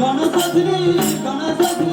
गणपती Ganpati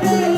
Thank you.